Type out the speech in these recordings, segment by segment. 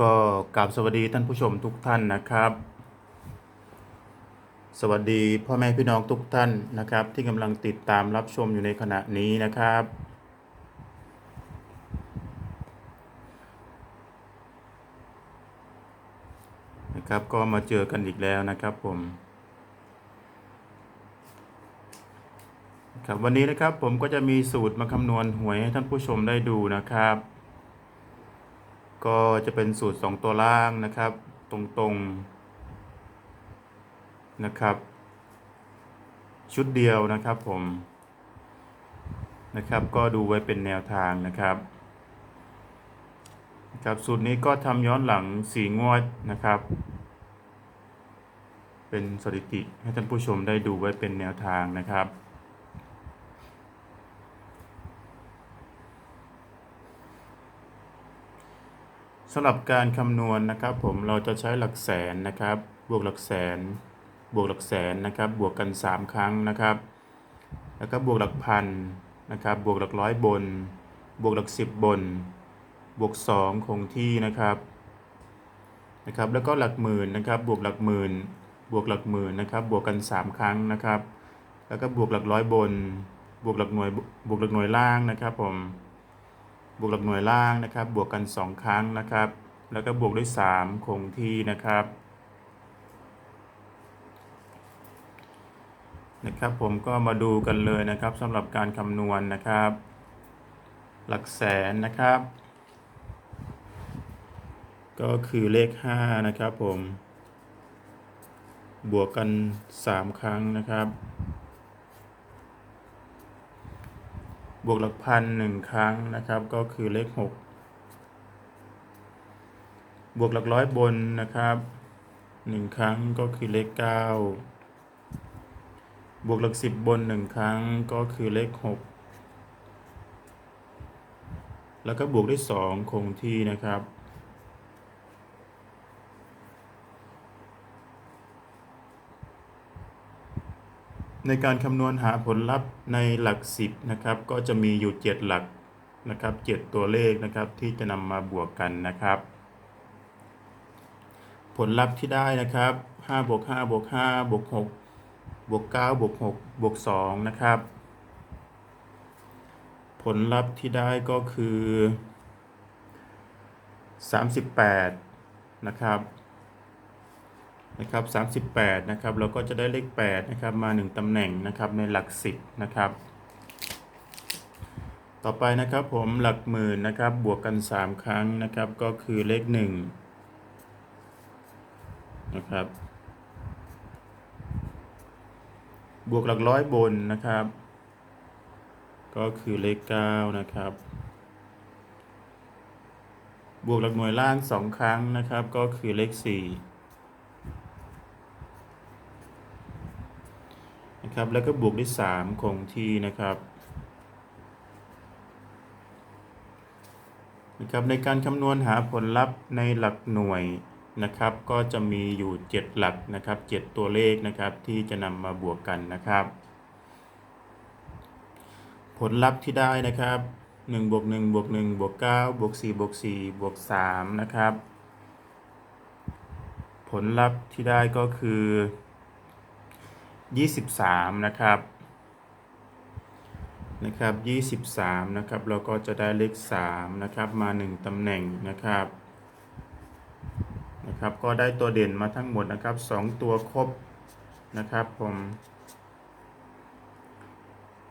ก็กราบสวัสดีท่านผู้ชมทุกท่านนะครับ สวัสดีพ่อแม่พี่น้องทุกท่านนะครับ ที่กำลังติดตามรับชมอยู่ในขณะนี้นะครับ นะครับก็มาเจอกันอีกแล้วนะครับผมครับวันนี้นะครับผมก็จะมีสูตรมาคำนวณหวยให้ท่านผู้ชมได้ดูนะครับ ก็จะเป็นสูตร 2 ตัวล่างนะครับ ตรงๆนะครับ ชุดเดียวนะครับผมนะครับ ก็ดูไว้เป็นแนวทางนะครับครับสูตรนี้ก็ทำย้อนหลังสีงวดนะครับ เป็นสถิติให้ท่านผู้ชมได้ดูไว้เป็นแนวทางนะครับ สำหรับการคำนวณนะครับ ผมเราจะใช้หลักแสนนะครับ บวกหลักแสน บวกหลักแสนนะครับ บวกกัน 3 ครั้งนะครับ แล้วก็บวกหลักพันนะครับ บวกหลักร้อยบน บวกหลักสิบบน บวก 2 คงที่นะครับนะครับ แล้วก็หลักหมื่นนะครับ บวกหลักหมื่น บวกหลักหมื่นนะครับ บวกกัน 3 ครั้งนะครับ แล้วก็บวกหลักร้อยบน บวกหลักหน่วยบวกหลักหน่วยล่างนะครับผม บวกหลักหน่วยล่างนะครับ บวกกัน 2 ครั้งนะครับ แล้วก็บวกด้วย 3 คงที่นะครับ นะครับ ผมก็มาดูกันเลยนะครับสำหรับการคำนวณนะครับ หลักแสนนะครับ ก็คือเลข 5 นะครับผม บวกกัน 3 ครั้งนะครับ บวกหลักพันหนึ่งครั้งนะครับ ก็คือเลข 6 บวกหลักร้อยบนนะครับหนึ่งครั้งก็คือเลข 9 บวกหลักสิบบนหนึ่งครั้งก็คือเลข 6 แล้วก็บวกด้วย 2 คงที่นะครับ ในการคำนวณหาผลลัพธ์ในหลัก 10นะครับก็จะมีอยู่ 7 หลักนะครับ7ตัวเลขนะครับที่จะนำมาบวกกันนะครับ ผลลัพธ์ที่ได้นะครับ5บวก5บวก5บวก6บวก9บวก6บวก2นะครับ ผลลัพธ์ที่ได้ก็คือ 38 นะครับ นะครับ38นะครับเราก็จะได้เลข8นะครับมา 1 ตำแหน่งนะครับในหลัก 10นะครับต่อไปนะครับผมหลักหมื่นนะครับบวกกัน 3 ครั้งนะครับก็คือเลข1นะครับบวกหลักร้อยบนนะครับ ก็คือเลข 9 นะครับ บวกหลักหน่วยล่าง 2 ครั้งนะครับก็คือเลข 4 นะครับ แล้วก็บวกด้วย3คงที่นะครับนะครับในการคำนวณหาผลลัพธ์ในหลักหน่วยนะครับ ก็จะมีอยู่ 7 หลักนะครับ 7 ตัวเลขนะครับที่จะนำมาบวกกันนะครับ ผลลัพธ์ที่ได้นะครับ1บวก1บวก1บวก9บวก4บวก4บวก3นะครับ ผลลัพธ์ที่ได้ก็คือ 23นะครับนะครับ23นะครับเราก็จะได้เลข3นะครับมา1ตำแหน่งนะครับนะครับก็ได้ตัวเด่นมาทั้งหมดนะครับ2ตัวครบนะครับผม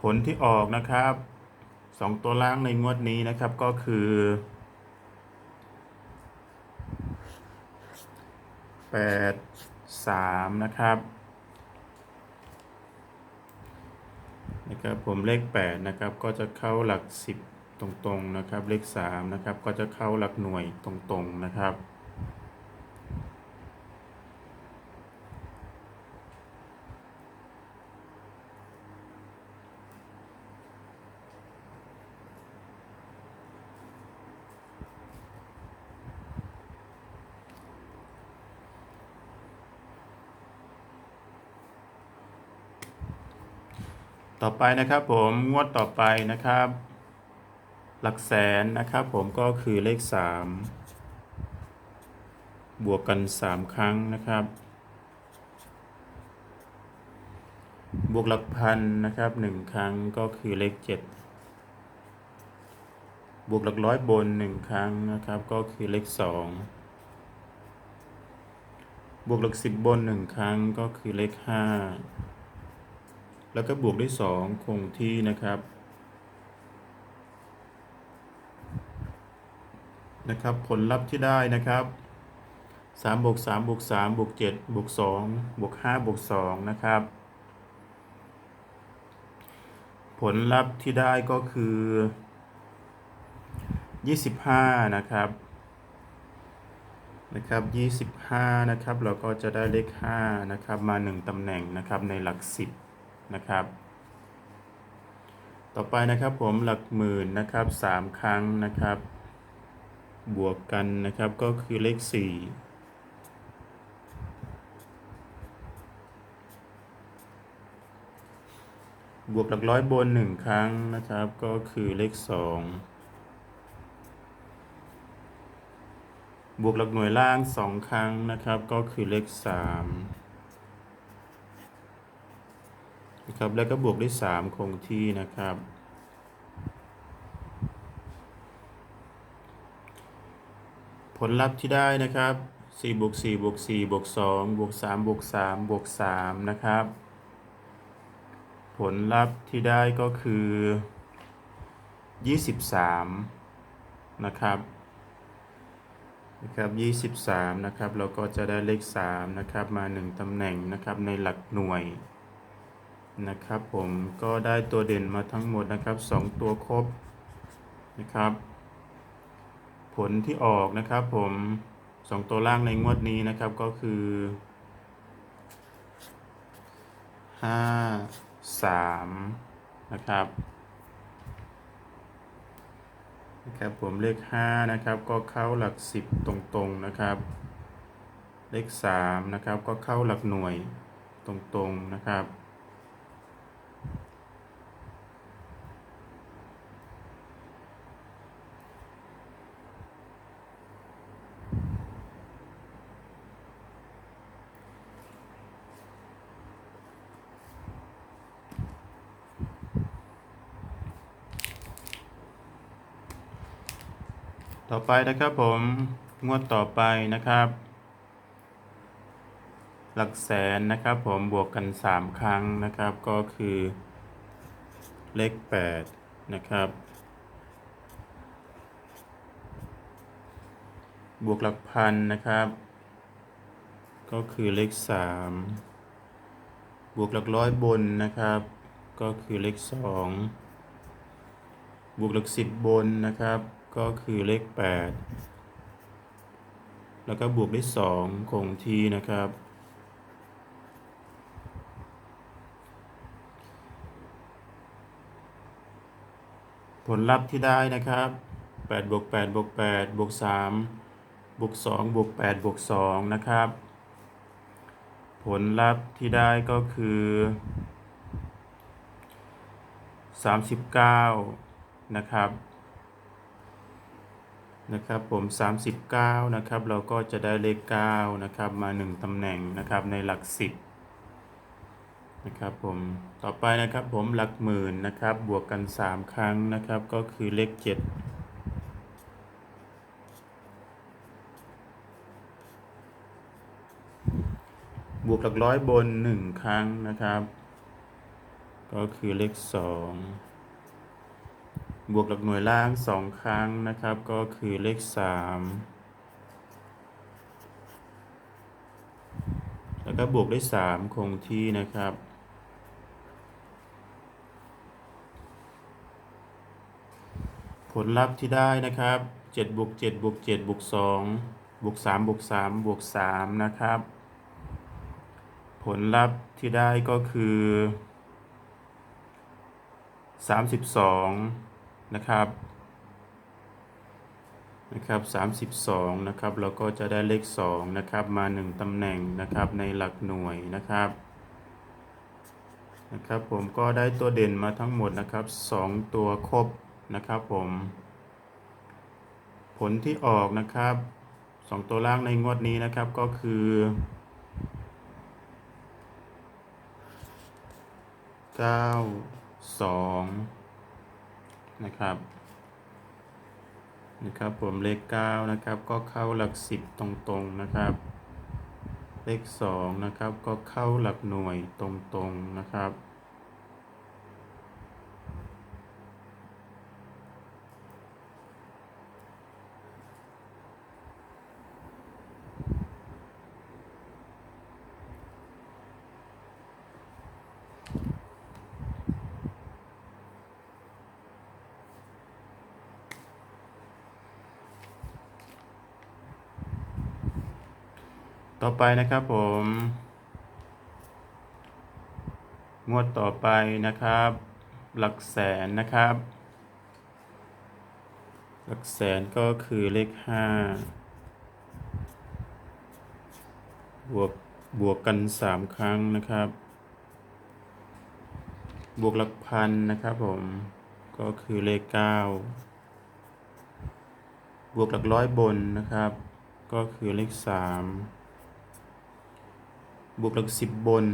ผลที่ออกนะครับ2ตัวล่างในงวดนี้นะครับก็คือ8 3นะครับ นะครับผมเลข8นะครับก็จะเข้าหลัก 10 ตรงๆนะครับ เลข3นะครับก็จะเข้าหลักหน่วยตรงๆนะครับ ต่อไปนะครับผมงวดต่อไปนะครับ หลักแสนนะครับผมก็คือเลข 3 บวกกันสามครั้งนะครับ บวกหลักพันนะครับหนึ่งครั้งก็คือเลขเจ็ดบวกหลักร้อยบนหนึ่งครั้งนะครับ ก็คือเลขสองบวกหลักสิบบนหนึ่งครั้งก็คือเลขห้า แล้วก็บวกด้วยสองคงที่นะครับนะครับ ผลลัพธ์ที่ได้นะครับสามบวกสามบวกสามบวกเจ็ดบวกสองบวกห้าบวกสองนะครับ ผลลัพธ์ที่ได้ก็คือ 25 นะครับนะครับ25 นะครับ เราก็จะได้เลข 5 นะครับ มา 1ตำแหน่งนะครับในหลัก 10 นะครับ ต่อไปนะครับผมหลักหมื่นนะครับ3ครั้งนะครับ บวกกันนะครับก็คือเลข 4บวกหลักร้อยบน 1 ครั้งนะครับ ก็คือเลข 2 บวกหลักหน่วยล่าง 2 ครั้งนะครับ ก็คือเลข 3 นะครับ แล้วก็บวกด้วยสามคงที่นะครับ ผลลัพธ์ที่ได้นะครับ4บวก4บวก4บวก2บวก3บวก3บวก3นะครับ ผลลัพธ์ที่ได้ก็คือ 23 นะครับนะครับ 23 นะครับ เราก็จะได้เลข 3 นะครับ มา 1 ตำแหน่งนะครับ ในหลักหน่วย นะครับผมก็ได้ตัวเด่นมาทั้งหมดนะครับ 2 ตัวครบนะครับ ผลที่ออกนะครับผม 2 ตัวล่างในงวดนี้นะครับก็คือ 5 3 นะครับนะครับผมเลข 5 นะครับก็เข้าหลัก 10 ตรงๆนะครับ เลข 3 นะครับก็เข้าหลักหน่วยตรงๆนะครับ ต่อไปนะครับผมงวดต่อไปนะครับ หลักแสนนะครับผมบวกกัน 3 ครั้งนะครับ ก็คือเลข8นะครับ บวกหลักพันนะครับ ก็คือเลข 3 บวกหลักร้อยบนนะครับ ก็คือเลข 2 บวกหลักสิบบนนะครับ ก็คือเลข 8 แล้วก็บวกด้วย2คงที่นะครับ ผลลัพธ์ที่ได้นะครับ8บวก8บวก8บวก3บวก2บวก8บวก2นะครับ ผลลัพธ์ที่ได้ก็คือ 39 นะครับ นะครับผม 39 นะครับ เราก็จะได้เลข 9 นะครับ มา 1 ตำแหน่งนะครับในหลัก 10 นะครับผมต่อไปนะครับผมหลักหมื่นนะครับ บวกกัน 3 ครั้งนะครับ ก็คือเลข 7 บวกหลักร้อยบน 1 ครั้งนะครับ ก็คือเลข 2 บวกหลักหน่วยล่าง 2 ครั้งนะครับ ก็คือเลข 3 แล้วก็บวกด้วย3คงที่นะครับ ผลลัพธ์ที่ได้นะครับ7บวก7บวก7บวก2บวก3บวก3บวก3นะครับ ผลลัพธ์ที่ได้ก็คือ 32 นะครับนะครับ32นะครับเราก็จะได้เลข2นะครับมา 1ตำแหน่งนะครับในหลักหน่วยนะครับนะครับผมก็ได้ตัวเด่นมาทั้งหมดนะครับ 2 ตัวครบนะครับผมผลที่ออกนะครับสองตัวล่างในงวดนี้นะครับก็คือเก้าสอง นะครับนะครับผมเลขเก้านะครับก็เข้าหลักสิบตรงๆนะครับ เลขสองนะครับก็เข้าหลักหน่วยตรงๆนะครับ ต่อไปนะครับผม งวดต่อไปนะครับ หลักแสนนะครับ หลักแสนก็คือเลขห้าบวกบวกกันสามครั้งนะครับ บวกหลักพันนะครับผม ก็คือเลขเก้าบวกหลักร้อยบนนะครับ ก็คือเลขสาม บวกหลักสิบบน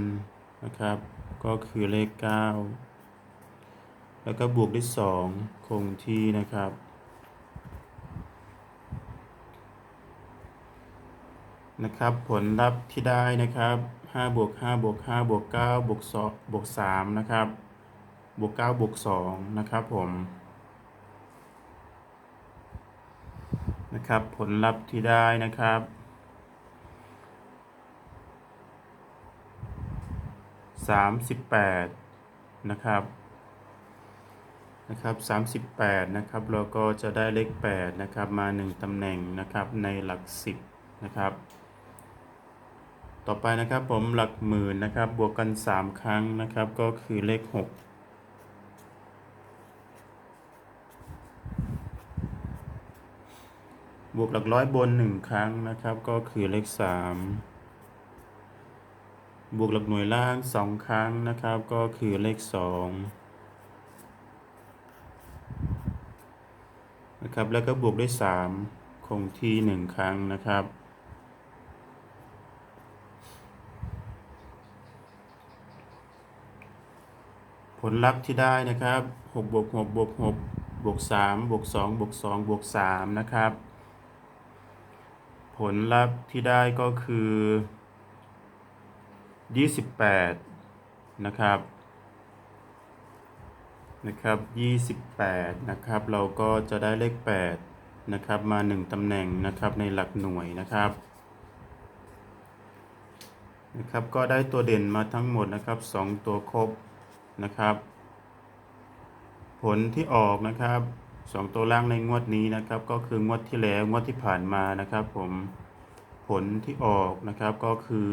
นะครับ ก็คือเลขเก้าแล้วก็บวกด้วยสองคงที่นะครับนะครับผลลัพธ์ที่ได้นะครับ5บวก5บวก5บวก9บวก2บวก3นะครับ บวก9บวก2นะครับผม นะครับ ผลลัพธ์ที่ได้นะครับ 38 นะครับนะครับ 38 นะครับเราก็จะได้เลข 8 นะครับ มา 1 ตำแหน่งนะครับในหลัก 10 นะครับ ต่อไปนะครับผมหลักหมื่นนะครับ บวกกัน 3 ครั้งนะครับ ก็คือเลข 6บวกหลักร้อยบน 1 ครั้งนะครับ ก็คือเลข 3 บวกหลักหน่วยล่าง2ครั้งนะครับ ก็คือเลข2นะครับ แล้วก็บวกด้วย3คงที่1ครั้งนะครับผลลัพธ์ที่ได้นะครับ 6 บวก 6 บวก 6 บวก 3 บวก 2 บวก 2 บวก 3 นะครับ ผลลัพธ์ที่ได้ก็คือ 28นะครับนะครับ28นะครับเราก็จะได้เลข8นะครับมา1ตำแหน่งนะครับในหลักหน่วยนะครับนะครับก็ได้ตัวเด่นมาทั้งหมดนะครับ2ตัวครบนะครับ ผลที่ออกนะครับ2ตัวล่างในงวดนี้นะครับ ก็คืองวดที่แล้วงวดที่ผ่านมานะครับ ผมผลที่ออกนะครับก็คือ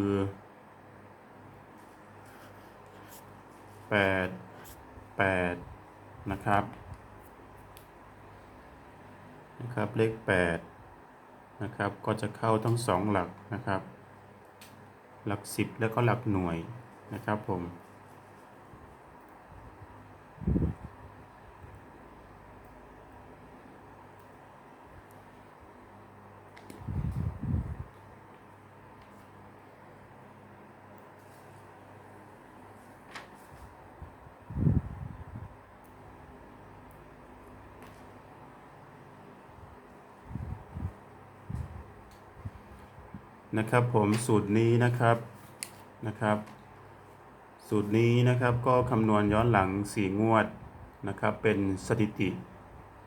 8 8นะครับนะครับเลข8นะครับก็จะเข้าทั้ง2หลักนะครับ หลัก10แล้วก็หลักหน่วยนะครับผม นะครับผมสูตรนี้นะครับนะครับ สูตรนี้นะครับก็คำนวณย้อนหลังสี่งวดนะครับ เป็นสถิติ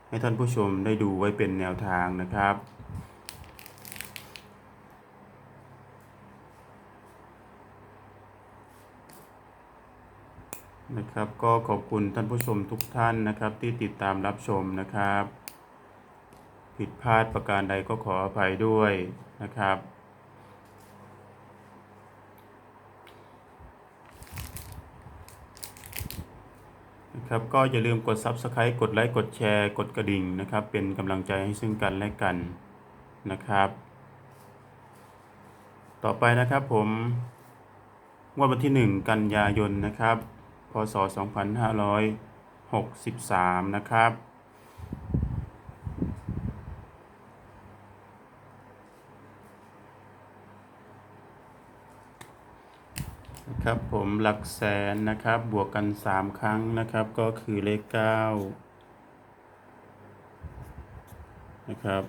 ให้ท่านผู้ชมได้ดูไว้เป็นแนวทางนะครับนะครับก็ขอบคุณท่านผู้ชมทุกท่านนะครับที่ติดตามรับชมนะครับ ผิดพลาดประการใดก็ขออภัยด้วยนะครับ นะครับ ก็อย่าลืมกด Subscribe กดไลค์กดแชร์กดกระดิ่งนะครับ เป็นกำลังใจให้ซึ่งกันและกันนะครับ ต่อไปนะครับผมงวดวันที่ 1 กันยายนนะครับ พศ 2563 นะครับ น นะ ครับผมหลักแสนนะครับบวกกัน 3 ครั้งนะครับ ก็คือเลข9นะครับ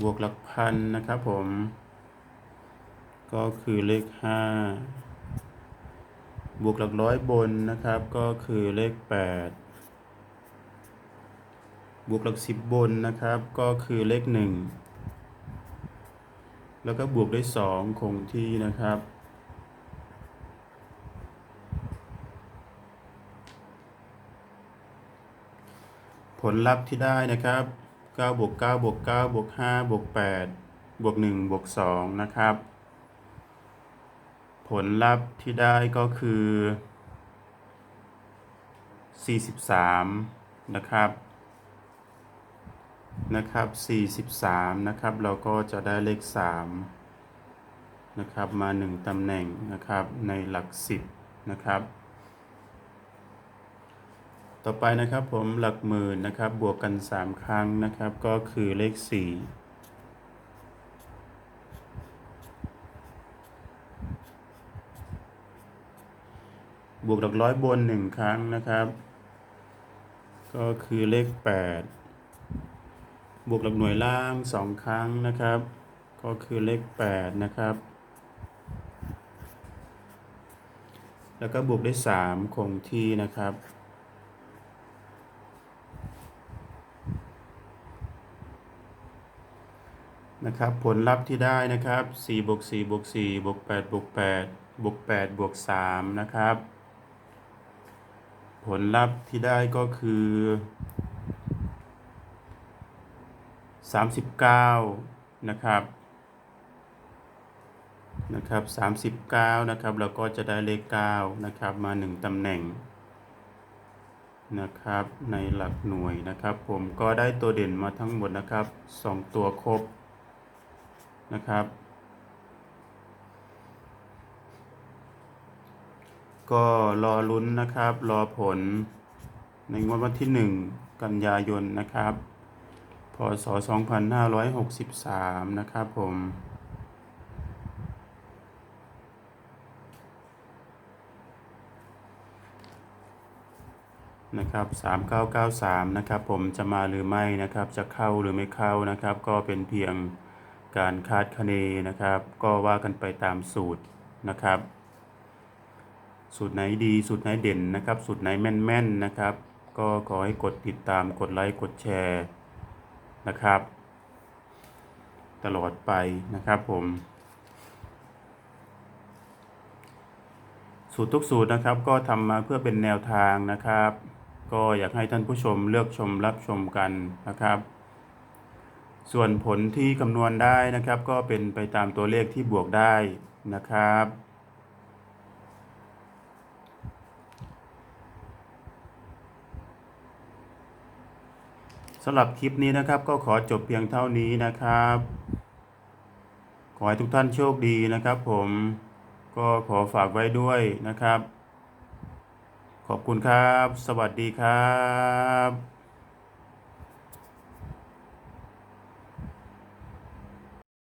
บวกหลักพันนะครับผม ก็คือเลข 5 บวกหลักร้อยบนนะครับ ก็คือเลข 8 บวกหลักสิบบนนะครับ ก็คือเลข 1 แล้วก็บวกด้วย 2 คงที่นะครับ ผลลัพธ์ที่ได้นะครับ9บวก9บวก9บวก5บวก8บวก1บวก2นะครับ ผลลัพธ์ที่ได้ก็คือ 43 นะครับ นะครับ43นะครับ เราก็จะได้เลข3นะครับมา 1ตำแหน่งนะครับในหลัก 10นะครับ ต่อไปนะครับผมหลักหมื่นนะครับบวกกัน 3 ครั้งนะครับก็คือเลข 4บวกหลักร้อยบน1ครั้งนะครับ ก็คือเลข8 บวกหลักหน่วยล่าง2ครั้งนะครับ ก็คือเลข8นะครับ แล้วก็บวกได้3คงที่นะครับนะครับผลลัพธ์ที่ได้นะครับ4บวก4บวก4บวก8บวก8บวก8บวก3นะครับ ผลลัพธ์ที่ได้ก็คือ 39 นะครับนะครับ 39 นะครับ เราก็จะได้เลข 9 นะครับ มา 1 ตำแหน่ง นะครับ ในหลักหน่วยนะครับ ผมก็ได้ตัวเด่นมาทั้งหมดนะครับ 2 ตัวครบ นะครับ ก็รอลุ้นนะครับ รอผลในงวดวันที่ 1 กันยายนนะครับ พศ 2563 นะครับผม นะครับ 3993 นะครับผมจะมาหรือไม่นะครับ จะเข้าหรือไม่เข้านะครับ ก็เป็นเพียงการคาดคะเนนะครับ ก็ว่ากันไปตามสูตรนะครับ สูตรไหนดีสูตรไหนเด่นนะครับ สูตรไหนแม่นๆนะครับ ก็ขอให้กดติดตามกดไลค์กดแชร์ นะครับ ตลอดไปนะครับผม สูตรทุกสูตรนะครับ ก็ทำมาเพื่อเป็นแนวทางนะครับ ก็อยากให้ท่านผู้ชมเลือกชมรับชมกันนะครับ ส่วนผลที่คำนวณได้นะครับ ก็เป็นไปตามตัวเลขที่บวกได้นะครับำหรับคลิปนี้นะครับก็ขอจบเพียงเท่านี้นะครับ ขอให้ทุกท่านโชคดีนะครับ ผมก็ขอฝากไว้ด้วยนะครับ ขอบคุณครับ สวัสดีครับ